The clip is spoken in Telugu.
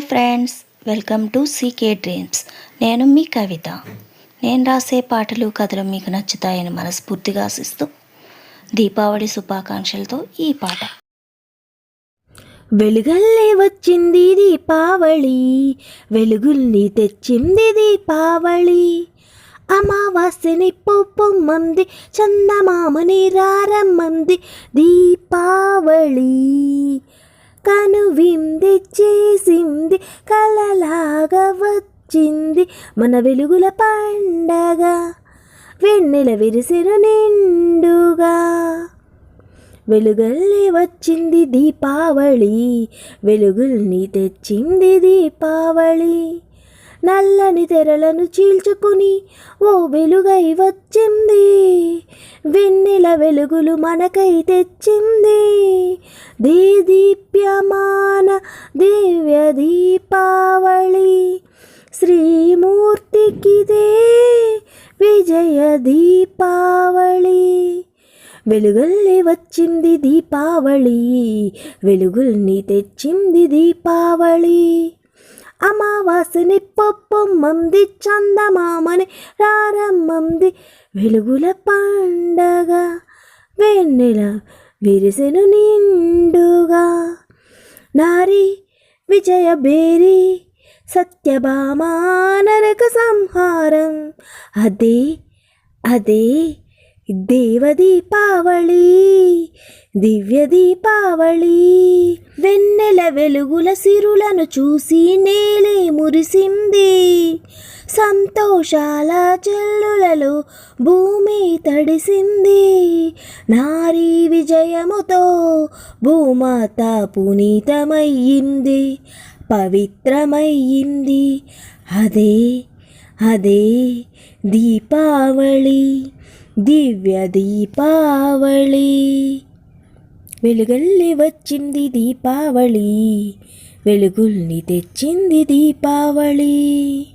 Hi friends welcome to CK dreams. నేను మీ కవిత. నేను రాసే పాటలు కథలు మీకు నచ్చుతాయని మనస్ఫూర్తిగా ఆశిస్తూ దీపావళి శుభాకాంక్షలతో ఈ పాట. వెలుగల్లే వచ్చింది దీపావళి వెలుగుల్ని తెచ్చింది దీపావళి. అమావాస్యని పొమ్మంది చందమామని రారమ్మంది దీపావళి. కనువింది చేసింది కలలాగా వచ్చింది మన వెలుగుల పండగ. వెన్నెల విరిసెను నిండుగా. వెలుగల్లి వచ్చింది దీపావళి వెలుగుల్ని తెచ్చింది దీపావళి. నల్లని తెరలను చీల్చుకుని ఓ వెలుగై వచ్చింది. వెన్నెల వెలుగులు మనకై తెచ్చింది. దే శ్రీమూర్తికిదే విజయ దీపావళి. వెలుగుల్ని వచ్చింది దీపావళి వెలుగుల్ని తెచ్చింది దీపావళి. అమావాసని పొప్పమ్మంది చందమామని రారమ్మంది వెలుగుల పండగ వెన్నెల విరిసెను నిండుగా. నారి విజయ బేరీ సత్యభామా నరక సంహారం అదే అదే దేవ దీపావళి దివ్య దీపావళి వెన్నెల వెలుగుల సిరులను చూసి నేలే మురిసింది సంతోషాల చెల్లులలో భూమి తడిసింది నారీ విజయముతో భూమాత పునీతమయ్యింది పవిత్రమయ్యింది అదే అదే దీపావళి దివ్య దీపావళి. వెలుగల్లి వచ్చింది దీపావళి వెలుగుల్ని తెచ్చింది దీపావళి.